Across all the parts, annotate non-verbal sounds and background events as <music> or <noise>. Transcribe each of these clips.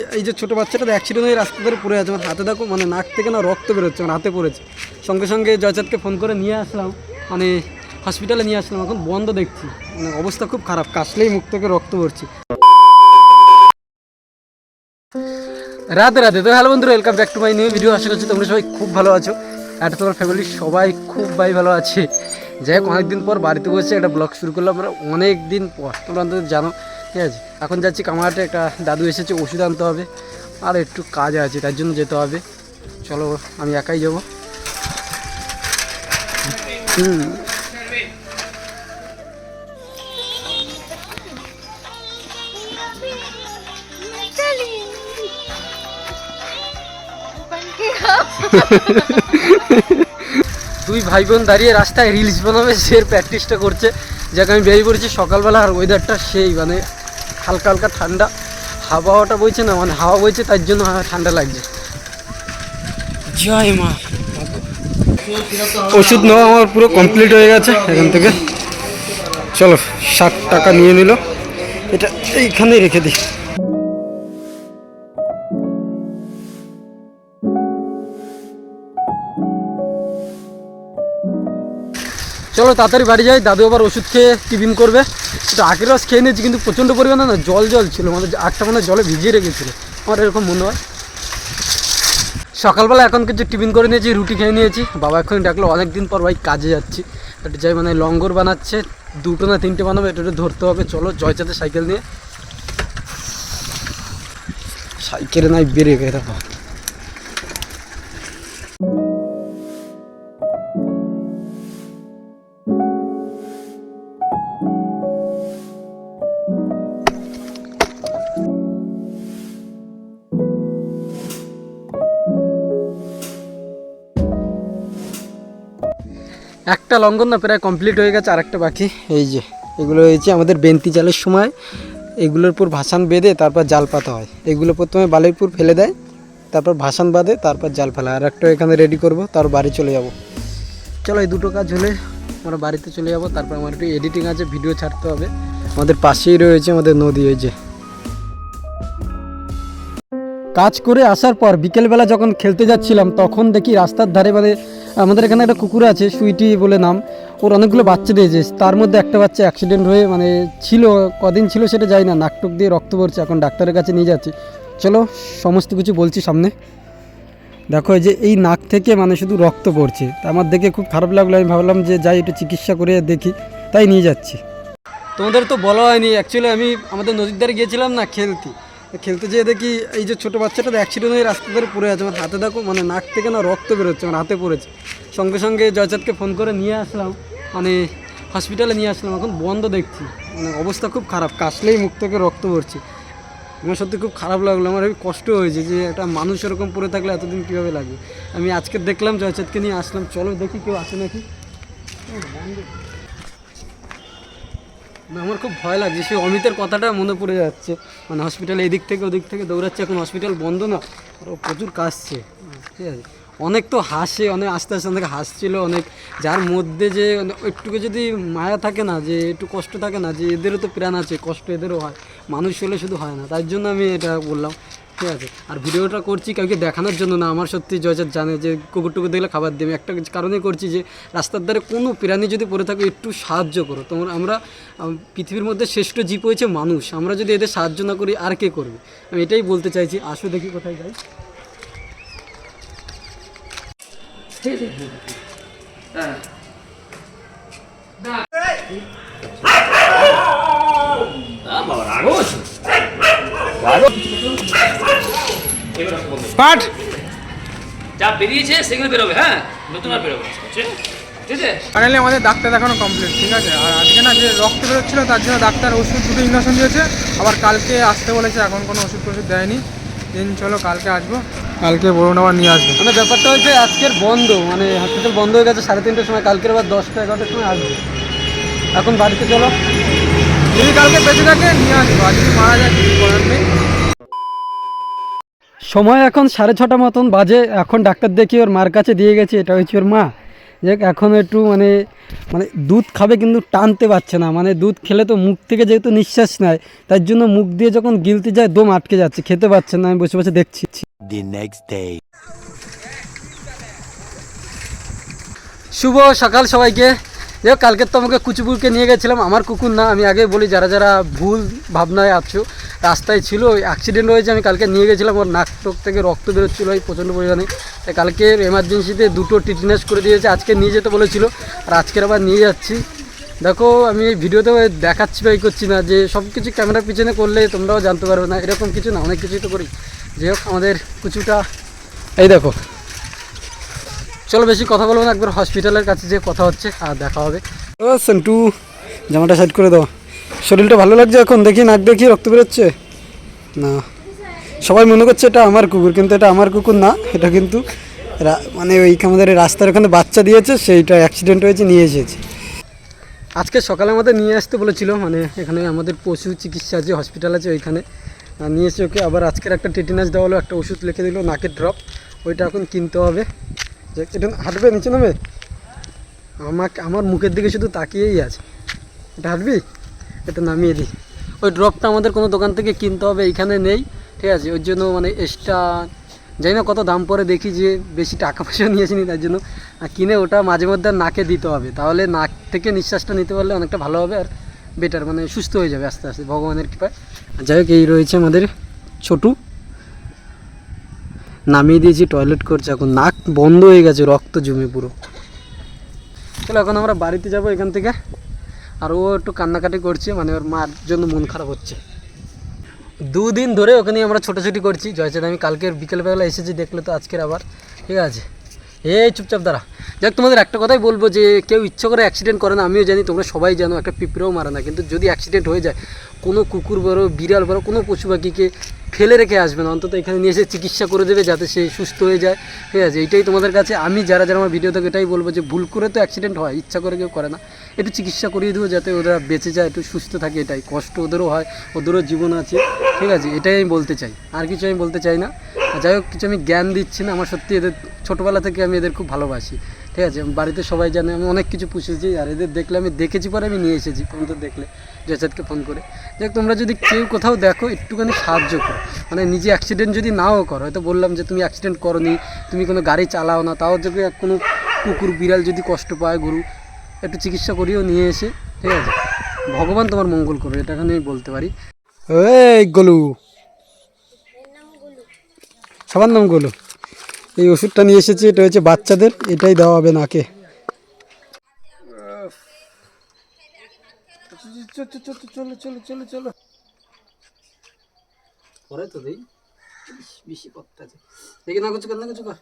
এই যে ছোটো বাচ্চাটা অ্যাক্সিডেন্ট হয়ে রাস্তা ধরে পড়ে আছে আমার হাতে দেখো মানে নাক থেকে না রক্ত বেরোচ্ছে আমার হাতে পড়েছে। সঙ্গে সঙ্গে জয়চাঁদকে ফোন করে নিয়ে আসলাম মানে হসপিটালে নিয়ে আসলাম, এখন বন্ধ দেখছি। মানে অবস্থা খুব খারাপ, কাশলেই মুখ থেকে রক্ত পড়ছে। রাধে রাধে, তো হ্যালো বন্ধুরা welcome back to my new video আশা করছি তোমরা সবাই খুব ভালো আছো। আর তোমার ফ্যামিলির সবাই খুব ভাই ভালো আছে। যাই হোক, অনেকদিন পর বাড়িতে বসে একটা ব্লগ শুরু করলাম। আমরা অনেক দিন পর, তোমরা জানো ঠিক আছে? এখন যাচ্ছি কামারহাটে, একটা দাদু এসেছে, ওষুধ আনতে হবে। আর একটু কাজ আছে, তার জন্য যেতে হবে। চলো, আমি একাই যাব। হুম। দুই ভাই বোন দাঁড়িয়ে রাস্তায় রিলস বানাবে, সে প্র্যাকটিসটা করছে। যাকে আমি বেরিয়ে পড়েছি সকালবেলা, আর ওয়েদারটা সেই মানে হালকা হালকা ঠান্ডা হাওয়াটা বইছে না মানে হাওয়া বইছে তার জন্য ঠান্ডা লাগছে। জয় মা। ওষুধ নেওয়া আমার পুরো কমপ্লিট হয়ে গেছে এখান থেকে। চলো ষাট টাকা নিয়ে নিল। এটা এইখানেই রেখে দিই। চলো তাড়াতাড়ি বাড়ি যাই, দাদু আবার ওষুধ খেয়ে টিফিন করবে। একটু আখের রস খেয়ে নিয়েছি, কিন্তু প্রচণ্ড পরিমাণে না জল জল ছিল মানে আটটা মানে জলে ভিজিয়ে রেখেছিল। আমার এরকম মনে হয়। সকালবেলা এখন কিছু টিফিন করে নিয়েছি, রুটি খেয়ে নিয়েছি। বাবা এখন ডাকলো অনেক দিন পর ভাই কাজে যাচ্ছি। একটু যাই মানে লঙ্গর বানাচ্ছে, দুটো না তিনটে বানাবে, এটা একটু ধরতে হবে। চলো জয়চাতে সাইকেল নিয়ে। সাইকেলে নাই, বেরিয়ে গেছে একটা লঙ্ঘন না প্রায় কমপ্লিট হয়ে গেছে, আরেকটা বাকি। এই যে, এগুলো হয়েছে আমাদের বেন্তি জালের সময়। এগুলোর উপর ভাসান বেঁধে তারপর জাল পাতা হয়। এগুলো প্রথমে বালির উপর ফেলে দেয়, তারপর ভাসান বাঁধে, তারপর জাল ফেলা। আর একটা এখানে রেডি করব তার বাড়ি চলে যাব। চলো, এই দুটো কাজ হলে আমরা বাড়িতে চলে যাব। তারপর আমার একটু এডিটিং আছে ভিডিও ছাড়তে হবে। আমাদের পাশেই রয়েছে আমাদের নদী ওই যে। কাজ করে আসার পর বিকেলবেলা যখন খেলতে যাচ্ছিলাম, তখন দেখি রাস্তার ধারে মানে আমাদের এখানে একটা কুকুর আছে, সুইটি বলে নাম। ওর অনেকগুলো বাচ্চা দিয়েছে তার মধ্যে একটা বাচ্চা অ্যাক্সিডেন্ট হয়ে মানে ছিল, কদিন ছিল সেটা যাই না। নাকটক দিয়ে রক্ত পড়ছে, এখন ডাক্তারের কাছে নিয়ে যাচ্ছি। চলো, সমস্ত কিছু বলছি সামনে। দেখো যে এই নাক থেকে মানে শুধু রক্ত পড়ছে। তা আমার দেখে খুব খারাপ লাগল। আমি ভাবলাম যে যাই, একটু চিকিৎসা করে দেখি। তাই নিয়ে যাচ্ছি। তোমাদের তো বলা হয়নি। অ্যাকচুয়ালি আমি আমাদের নদীর ধারে গিয়েছিলাম না, খেলতে। খেলতে যেয়ে দেখি এই যে ছোটো বাচ্চাটা অ্যাক্সিডেন্ট হয়ে রাস্তা ধরে পড়ে আছে আমার হাতে দেখো মানে নাক থেকে না রক্ত বেরোচ্ছে আমার হাতে পড়েছে। সঙ্গে সঙ্গে জয়চাঁদকে ফোন করে নিয়ে আসলাম মানে হসপিটালে নিয়ে আসলাম, এখন বন্ধ দেখছি। মানে অবস্থা খুব খারাপ, কাশলেই মুখ থেকে রক্ত পড়ছে। আমার সত্যি খুব খারাপ লাগল, আমার খুব কষ্ট হয়েছে যে একটা মানুষ এরকম পড়ে থাকলে এতদিন কীভাবে লাগে। আমি আজকে দেখলাম জয়চাঁদকে নিয়ে আসলাম, চলো দেখি কেউ আছে নাকি। আমার খুব ভয় লাগছে, সেই অমিতের কথাটা মনে পড়ে যাচ্ছে। মানে হসপিটাল এদিক থেকে ওদিক থেকে দৌড়াচ্ছে, এখন হসপিটাল বন্ধ না, আর ও প্রচুর কাশছে। ঠিক আছে? অনেক তো হাসে, অনেক আস্তে আস্তে অনেক হাসছিল, অনেক যার মধ্যে যে একটুকু যদি মায়া থাকে না, যে একটু কষ্ট থাকে না, যে এদেরও তো প্রাণ আছে, কষ্ট এদেরও হয়, মানুষ হলে শুধু হয় না। তার জন্য আমি এটা বললাম। ঠিক আছে আর ভিডিওটা করছি কাউকে দেখানোর জন্য না আমার সত্যি জয়চাঁদ জানে যে কুকুর টুকুর দেখলে খাবার দেবে একটা কারণে করছি যে রাস্তার ধারে কোনো প্রাণী যদি পড়ে থাকে একটু সাহায্য করো তোমরা আমরা পৃথিবীর মধ্যে শ্রেষ্ঠ জীব হয়েছে মানুষ আমরা যদি এদের সাহায্য না করি আর কে করবে আমি এটাই বলতে চাইছি আসো দেখি কোথায় যাই পাঠ। যা বেরিয়েছে সেগুলো বেরোবে হ্যাঁ? নতুন আর বেরোবে ঠিক আছে? ফাইনালি আমাদের ডাক্তার দেখানো কমপ্লিট ঠিক আছে? আর আজকে না যে রক্ত বেরোচ্ছিলো তার জন্য ডাক্তার ওষুধ দুটো ইঞ্জেকশন দিয়েছে। আবার কালকে আসতে বলেছে এখন কোনো ওষুধ টষুধ দেয়নি। দিন চলো কালকে আসব। কালকে বরুণ আবার নিয়ে আসব। মানে ব্যাপারটা হচ্ছে আজকের বন্ধ। মানে হসপিটাল বন্ধ হয়ে গেছে সাড়ে তিনটের সময়। কালকের আবার দশটা এগারোটার সময় আসবে। এখন বাড়িতে চলো। যদি কালকে বেঁচে থাকে নিয়ে আসব। যদি মারা যায় কিছু করার নেই। সময় এখন সাড়ে ছটা মতন বাজে। এখন ডাক্তার দেখি ওর মার কাছে দিয়ে গেছে এটা হচ্ছে ওর মা। যাক এখন একটু মানে মানে দুধ খাবে কিন্তু টানতে পারছে না। মানে দুধ খেলে তো মুখ থেকে যেহেতু নিঃশ্বাস নেয় তার জন্য মুখ দিয়ে যখন গিলতে যায় দম আটকে যাচ্ছে খেতে পারছে না আমি বসে বসে দেখছি. শুভ সকাল সবাইকে। দেখো কালকে তো আমাকে কুচুপুরকে নিয়ে গেছিলাম। আমার কুকুর না, আমি আগে বলি, যারা যারা ভুল ভাবনায় আছো, রাস্তায় ছিল, ওই অ্যাক্সিডেন্ট হয়েছে, আমি কালকে নিয়ে গেছিলাম। ওর নাক টোক থেকে রক্ত বেরোচ্ছিলো, এই প্রচণ্ড পরিমাণে। কালকে এমার্জেন্সিতে দুটো টিটনেস করে দিয়েছে, আজকে নিয়ে যেতে বলেছিল। আর আজকের আবার নিয়ে যাচ্ছি। দেখো, আমি এই ভিডিওতে দেখাচ্ছি বা করছি না, যে সব কিছু ক্যামেরার পিছনে করলে তোমরাও জানতে পারবে না। এরকম কিছু না, অনেক কিছুই তো করি। যাই হোক, আমাদের কুচুটা এই দেখো চলো বেশি কথা বলব না একবার হসপিটালের কাছে যে কথা হচ্ছে আর দেখা হবে। ও সেন্টু জামাটা সাইড করে দাও। শরীরটা ভালো লাগছে এখন? দেখি নাক দেখি রক্ত বেরোচ্ছে। না। সবাই মনে করছে এটা আমার কুকুর কিন্তু এটা আমার কুকুর না এটা কিন্তু মানে ওই আমাদের রাস্তার ওখানে বাচ্চা দিয়েছে সেইটা অ্যাক্সিডেন্ট হয়েছে নিয়ে এসেছে। আজকে সকালে আমাদের নিয়ে আসতে বলেছিল মানে এখানে আমাদের পশু চিকিৎসা আছে হসপিটাল আছে ওইখানে নিয়ে এসে ওকে আবার আজকের একটা টেটিনাস দেওয়া হলো একটা ওষুধ লিখে দিল নাকের ড্রপ ওইটা এখন কিনতে হবে। যে এটা হাঁটবে, নিচে নামে আমাকে আমার মুখের দিকে শুধু তাকিয়েই আছে। এটা হাঁটবি? এটা নামিয়ে দিই। ওই ড্রপটা আমাদের কোনো দোকান থেকে কিনতে হবে এইখানে নেই, ঠিক আছে? ওর জন্য মানে এক্সট্রা জানি না কত দাম পরে দেখি যে বেশি টাকা পয়সা <laughs> নিয়েছিনি তার জন্য। কিনে ওটা মাঝে মধ্যে নাকে দিতে হবে, তাহলে নাক থেকে নিঃশ্বাসটা নিতে পারলে অনেকটা ভালো হবে আর বেটার মানে সুস্থ হয়ে যাবে আস্তে আস্তে, ভগবানের কৃপায়। যাই হোক, এই রয়েছে আমাদের ছোটু। নামিয়ে দিয়েছি টয়লেট করছে, এখন নাক বন্ধ হয়ে গেছে, রক্ত জমে পুরো। চলো, এখন আমরা বাড়িতে যাব এখান থেকে। আর ও একটু কান্নাকাটি করছে মানে ওর মার জন্য মন খারাপ হচ্ছে। দুদিন ধরে ওখানে আমরা ছোটাছুটি করছি। জয়চাঁদ আমি কালকের বিকেলবেলা এসেছি, দেখলে তো আজকের আবার। ঠিক আছে? এই চুপচাপ দাঁড়া। যাক, তোমাদের একটা কথাই বলব যে, কেউ ইচ্ছা করে অ্যাক্সিডেন্ট করে না, আমিও জানি তোমরা সবাই জানো, একটা পিঁপড়েও মারে না। কিন্তু যদি অ্যাক্সিডেন্ট হয়ে যায়, কোনো কুকুর বড়ো বিড়াল বড়ো কোনো পশু পাখিকে ফেলে রেখে আসবে না, অন্তত এখানে নিয়ে এসে চিকিৎসা করে দেবে যাতে সে সুস্থ হয়ে যায়। ঠিক আছে, এইটাই তোমাদের কাছে। আমি যারা যারা আমার ভিডিও থেকে এটাই বলব যে, ভুল করে তো অ্যাক্সিডেন্ট হয়, ইচ্ছা করে কেউ করে না। একটু চিকিৎসা করিয়ে দেবো যাতে ওরা বেঁচে যায়, একটু সুস্থ থাকে এটাই। কষ্ট ওদেরও হয়, ওদেরও জীবন আছে। ঠিক আছে, এটাই আমি বলতে চাই। আর কিছু আমি বলতে চাই না। যাই হোক, কিছু আমি জ্ঞান দিচ্ছি না, আমার সত্যি এদের ছোটোবেলা থেকে আমি এদের খুব ভালোবাসি, ঠিক আছে? বাড়িতে সবাই জানে, আমি অনেক কিছু পুষেছি, আর এদের দেখলে আমি দেখেছি পরে আমি নিয়ে এসেছি তোমরা তো দেখলে জয়চাঁদকে ফোন করে। যাক তোমরা যদি কেউ কোথাও দেখো, একটুখানি সাহায্য করো। মানে নিজে অ্যাক্সিডেন্ট যদি নাও করো, হয়তো বললাম যে তুমি অ্যাক্সিডেন্ট করনি, তুমি কোনো গাড়ি চালাও না, তাও যদি কোনো কুকুর, বিড়াল যদি কষ্ট পায়, গরু, একটু চিকিৎসা করিও, নিয়ে এসে, ঠিক আছে? ভগবান তোমার মঙ্গল করবে এটা আমি বলতে পারি। এই গলু! সবার নাম গলু এই ওষুধটা নিয়ে এসেছি, এটা হচ্ছে বাচ্চাদের, এটাই দেওয়া হবে নাকে। চলো চলো চলো চলো পরে তো বেশি আছে। দেখি না কিছু না কিছু কর।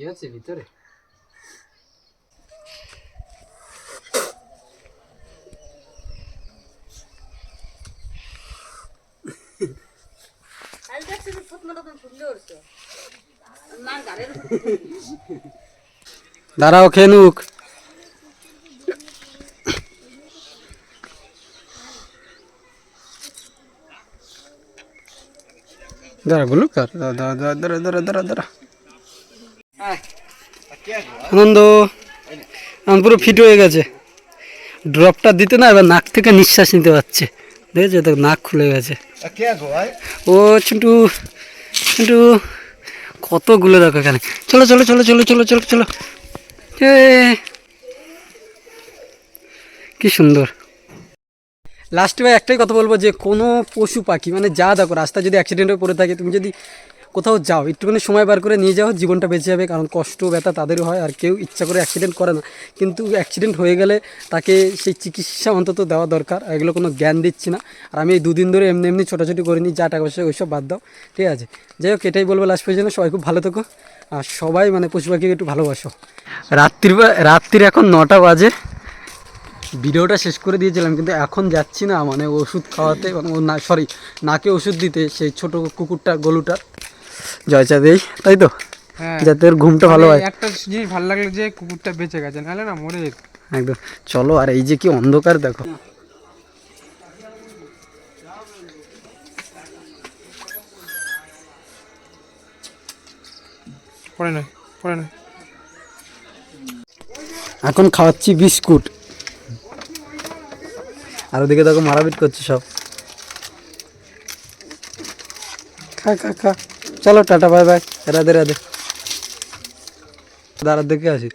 হুম গেছে ভিতরে দাঁড়াও খেনুক দাঁড়া গুলো কর দাঁড়া দাঁড়া দাঁড়া দাঁড়া দাঁড়া দাঁড়া আনন্দ। আমার পুরো ফিট হয়ে গেছে। ড্রপটা দিতে না এবার নাক থেকে নিঃশ্বাস নিতে পারছে। দেখেছ? তো নাক খুলে গেছে। ও চিন্টু চিন্টু কতগুলো দেখো এখানে। চলো চলো চলো চলো চলো চলো চলো। কি সুন্দর। লাস্টে ভাই একটাই কথা বলব যে কোনো পশু পাখি মানে যা দেখো রাস্তায় যদি অ্যাক্সিডেন্ট হয়ে পড়ে থাকে তুমি যদি কোথাও যাও, একটুখানি সময় বার করে নিয়ে যাও, জীবনটা বেঁচে যাবে, কারণ কষ্ট, ব্যথা তাদেরও হয় আর কেউ ইচ্ছা করে অ্যাক্সিডেন্ট করে না। কিন্তু অ্যাক্সিডেন্ট হয়ে গেলে তাকে সেই চিকিৎসা অন্তত দেওয়া দরকার এগুলো কোনো জ্ঞান দিচ্ছি না। আর আমি এই দুদিন ধরে এমনি এমনি ছোটাছুটি করিনি, যা টাকা পয়সা ওইসব বাদ দাও, ঠিক আছে? যাই হোক, এটাই বলব লাস্ট পর্যন্ত, সবাই খুব ভালো থেকো। আর সবাই মানে পশু পাখিকে একটু ভালোবাসো। রাত্রির রাত্রির এখন নটা বাজে। ভিডিওটা শেষ করে দিয়েছিলাম, কিন্তু এখন যাচ্ছি না মানে ওষুধ খাওয়াতে মানে ও না সরি নাকে ওষুধ দিতে, সেই ছোট কুকুরটা গলুটার জয়চা দেই তাই তো? হ্যাঁ। যাতে ওর ঘুমটা ভালো হয়। একটা জিনিস ভালো লাগল যে কুকুরটা বেঁচে গেছে নাহলে না মরে যেত। একদম। চলো আর এই যে কি অন্ধকার দেখো। পরে নয় পরে নয় এখন খাওয়াচ্ছি বিস্কুট। আর ওদিকে দেখো মারাপিট করছে সব। খা খা খা। চলো tata bye bye Radhe Radhe. দাঁড়া দেখে আসি।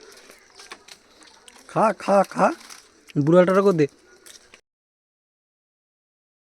খা খা খা। বুড়াটার দে।